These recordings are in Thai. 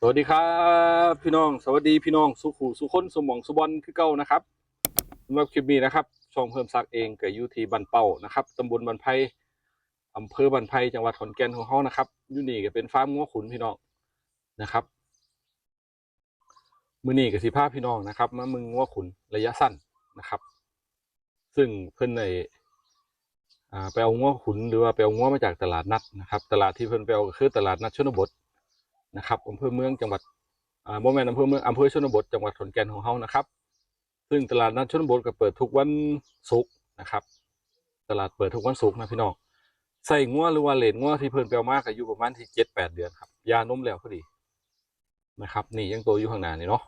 สวัสดีครับ พี่น้อง สวัสดีพี่น้องสุขูสุคนสมองสุบอลคือเก่านะครับสำหรับคลิปนี้นะครับช่องเพิ่มซักเองกับยูทีบันเป้านะครับตำบลบันไพอำเภอบันไพจังหวัดขอนแก่นของเขานะครับอยูนี่ก็เป็นฟาร์มงัวขุนพี่น้องนะครับมือนี่กับสิภาพพี่น้องนะครับมามึงงัวขุนระยะสั้นนะครับ ซึ่งเพิ่นในไปเอางัวขุนหรือว่าไปเอางัวมาจากตลาดนัดนะครับ ตลาดที่เพิ่นไปเอาก็คือตลาดนัดชนบท นะครับอำเภอเมืองจังหวัดอ่าโมแมนอำเภอเมืองอำเภอชนบทจังหวัดขอนแก่นของเฮานะครับ ซึ่งตลาดนัดชนบทก็เปิดทุกวันศุกร์นะครับ ตลาดเปิดทุกวันศุกร์นะพี่น้องใส่งัวหรือว่าเลนงัวที่เพิ่นไปเอามากอายุประมาณที่เจ็ดแปดเดือนครับยานมแล้วพอดีนะครับ นี่ยังตัวอยู่ข้างหน้านี่เนาะ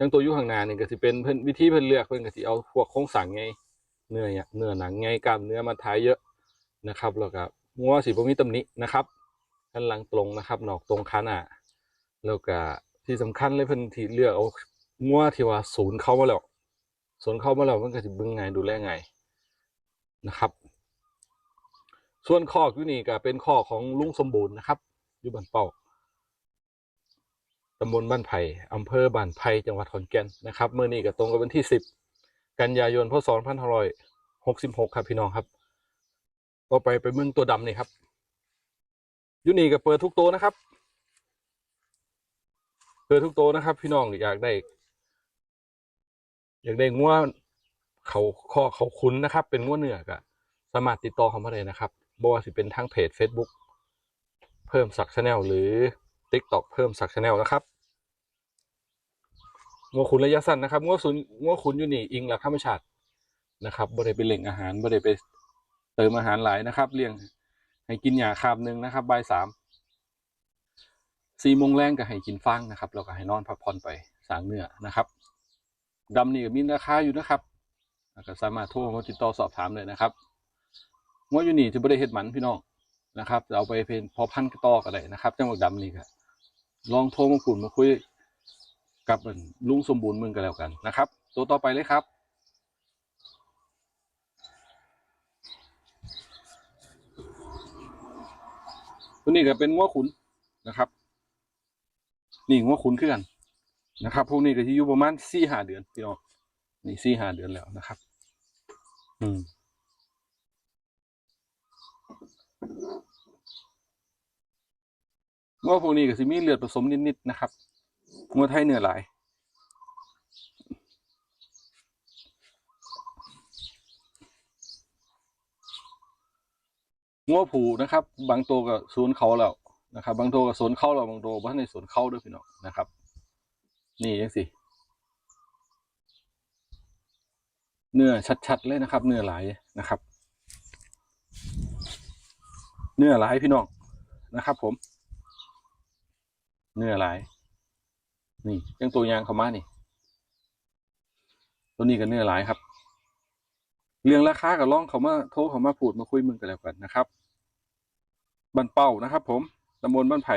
ยังตัวอยู่ข้างหน้านี่ก็สิเป็นเพิ่นวิธีเพิ่นเลือกเพิ่นก็สิเอาพวกโครงสร้างไงเนื้อเนื้อหนังไงกล้ามเนื้อมาทายเยอะนะครับแล้วก็งัวสิบ่มีตำหนินะครับด้านหลังตรงนะครับหนอกตรงขาหน้า แล้วก็ที่สำคัญเลยเพิ่นที่เลือกเอางัวที่ว่าศูนย์เข้ามาแล้วศูนย์เข้ามาแล้วมันก็สิเบิ่งไงดูแลไงนะครับ ส่วนคอกอยู่นี่ก็เป็นคอกของลุงสมบูรณ์นะครับ อยู่บ้านเป้าตำบลบ้านไผ่อำเภอบ้านไผ่จังหวัดขอนแก่นนะครับเมื่อนี้ก็ตรงกับวันที่สิบกันยายนพศ2566 ครับพี่น้องครับต่อไปไปเมืองตัวดำนี่ครับยูนี่ก็เปิดทุกโต๊ะนะครับ เปิดทุกโตนะครับ พี่น้องอยากได้ อยากได้งัวเขาข้อเขาคุ้นนะครับ เป็นงัวเนื้อก็สามารถติดต่อเขามาได้นะครับบ่ว่าสิเป็นทางเพจ Facebook เพิ่มสักชาแนลหรือ TikTok เพิ่มสักชาแนลนะครับงัวขุนระยะสั้นนะครับงัวขุนงัวขุนอยู่นี่อิงหลักธรรมชาตินะครับบ่ได้ไปเล่งอาหารบ่ได้ไปเติมอาหารหลายนะครับ เลี้ยงให้กินหญ้าคาบหนึ่งนะครับใบสาม สี่โมงแรงก็ให้กินฟางนะครับแล้วก็ให้นอนพักผ่อนไปสางเนื้อนะครับดำนี่ก็มีราคาอยู่นะครับก็สามารถโทรมาติดต่อสอบถามเลยนะครับงวอยู่นี่จะไม่ได้เฮ็ดหมันพี่น้องนะครับเอาไปเป็นพอพันกระต่อก็ได้นะครับจังหวัดดำนี่ก็ลองโทรมาคุยมาคุยกับลุงสมบูรณ์มึงกันแล้วกันนะครับ ตัวต่อไปเลยครับ ตัวนี้ก็เป็นงัวขุนนะครับ นี่งัวขุนคือกันนะครับพวกนี้ก็ที่อยู่ประมาณสี่ห้าเดือนพี่น้องนี่สี่ห้าเดือนแล้วนะครับ อืมงัวพวกนี้ก็สิมีเลือดผสมนิดๆนะครับงัวไทยเนื้อหลายงัวผูนะครับ บางตัวก็ศูนย์เขาแล้ว นะครับบางตัวก็ศูนเข้าแล้วบางตัวบ่ทันในศูนเข้าด้วยพี่น้องนะครับ นี่ยังสิเนื้อชัดๆเลยนะครับ เนื้อหลายนะครับ เนื้อหลายพี่น้องนะครับ ผม เนื้อหลาย นี่ยังตัวยางเขามานี่ ตัวนี้ก็เนื้อหลายครับ เรื่องราคากับล่องเขามาโทรเขามาพูดมาคุยมึงกันแล้วกันนะครับบ้านเป้านะครับผม ตำบลบ้านไผ่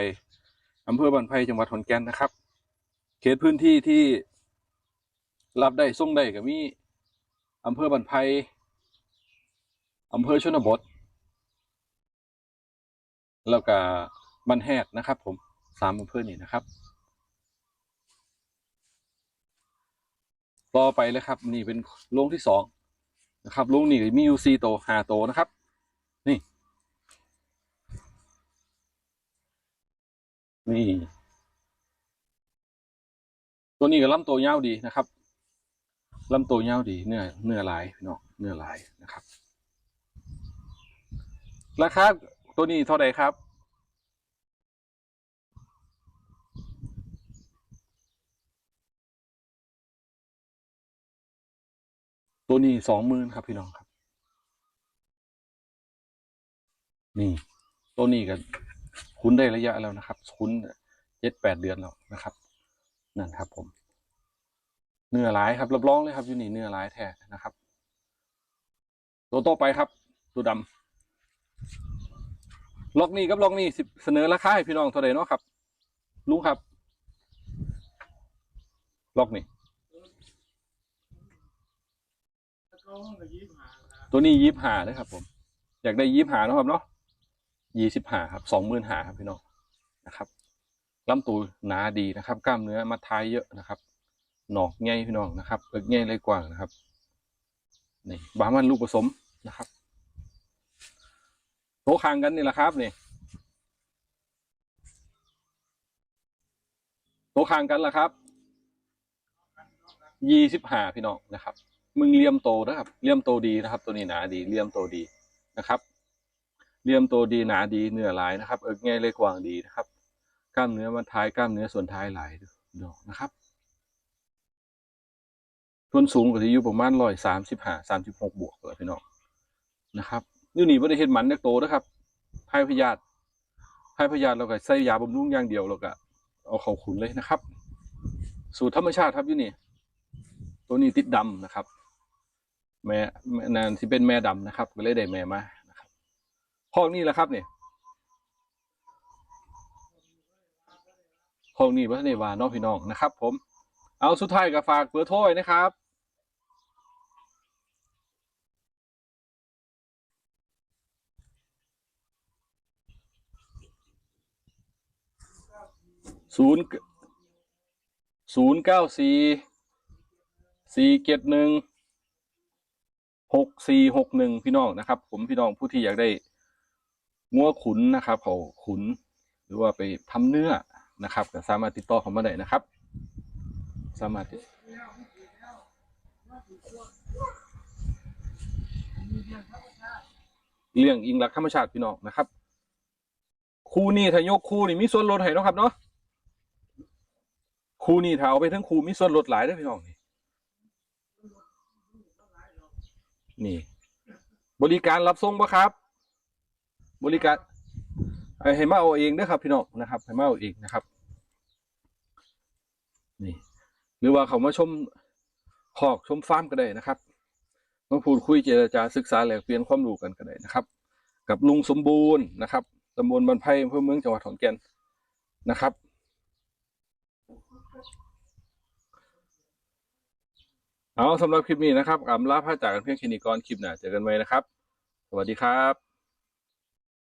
อำเภอบ้านไผ่จังหวัดขอนแก่นนะครับ เขตพื้นที่ที่รับได้ส่งได้ก็มีอำเภอบ้านไผ่อำเภอชนบท แล้วก็บ้านแฮดนะครับ ผมสามอำเภอนี้นะครับต่อไปเลยครับ นี่เป็นโรงที่สองนะครับลุงนี่มีอยู่สี่โตห้าโตนะครับ นี่ นี่ ตัวนี้ก็ลำตัวยาวดีนะครับลำตัวยาวดีเนื้อเนื้อลายพี่น้องเนื้อลายนะครับ ราคาตัวนี้เท่าไหร่ครับตัวนี้สองหมื่นครับพี่น้องครับ นี่ ตัวนี้กัน คุ้นได้ระยะแล้วนะครับ คุ้นเจ็ดแปดเดือนแล้วนะครับ นั่นครับผม เนื้อหลายครับรับรองเลยครับอยู่นี่เนื้อหลายแท้นะครับ ตัวต่อไปครับ ตัวดำล็อกนี่กับล็อกนี่สิเสนอราคาให้พี่น้องเท่าไหร่เนาะครับลุงครับ ล็อกนี่ตัวนี้ยิบห้านะครับผม อยากได้ยิบหานะครับเนาะ ยี่สิบห้าครับสองหมื่นห้าครับพี่น้องนะครับลำตัวหนาดีนะครับ กล้ามเนื้อมัดท้ายเยอะนะครับ หนอกใหญ่พี่น้องนะครับเอิกใหญ่เลยกว้างนะครับนี่บามันลูกผสมนะครับโตคางกันนี่แหละครับนี่โตคางกันละครับยี่สิบห้าพี่น้องนะครับ มึงเลี่ยมโตนะครับเลี่ยมโตดีนะครับ ตัวนี้หนาดีเลี่ยมโตดีนะครับ เลี่ยมโตดีหนาดีเนื้อหลายนะครับ เอิกง่ายเลยกว้างดีนะครับ กล้ามเนื้อมันท้ายกล้ามเนื้อส่วนท้ายหลายดอกนะครับส่วนสูงก็จะอยู่ประมาณร้อยสามสิบห้าสามสิบหกบวกเลยพี่น้องนะครับอยู่นี่ไม่ได้เห็นหมันเด็กโตนะครับไพ่พยาธิไพ่พยาธิเราก็ใส่ยาบำรุงอย่างเดียวเราก็เอาเขาขุนเลยนะครับ สูตรธรรมชาติครับยู่นี่ ตัวนี้ติดดำนะครับ แม่แม่นานที่เป็นแม่ดำนะครับ ก็เลยได้แม่มา ห้องนี้แหละครับเนี่ยห้องนี้วัฒนวาน้องพี่น้องนะครับ ผม เอาสุดท้ายก็ฝากเบอร์โทรไว้นะครับศูนย์ศูนย์เก้าสี่สี่เจ็ดหนึ่งหกสี่หกหนึ่งพี่น้องนะครับ ผมพี่น้องผู้ที่อยากได้ งัวขุนนะครับเขาขุน หรือว่าไปทำเนื้อนะครับก็สามารถติดต่อเขามาได้นะครับ สามารถติเรื่องอิงรักธรรมชาติพี่น้องนะครับ คู่นี้ถ้ายกคู่นี่มีส่วนลดให้เนาะครับเนาะครูนี่ถ้าเอาไปทั้งครูมีส่วนลดหลายเด้อพี่น้องนี่นี่ บริการรับส่งปะครับ บริการเอ่อให้มาเอาเองเด้อครับพี่น้องนะครับให้มาเอาเองนะครับ นี่ หรือว่าเขามาชมคอกชมฟาร์มก็ได้นะครับมาพูดคุยเจรจาศึกษาแลกเปลี่ยนความรู้กันก็ได้นะครับ กับลุงสมบูรณ์นะครับตำบลบันไพอำเภอเมืองจังหวัดขอนแก่นนะครับเอาสำหรับคลิปนี้นะครับอำลาพระจากกันเพียงแค่นี้ก่อนคลิปหน้าเจอกันไว้นะครับ สวัสดีครับ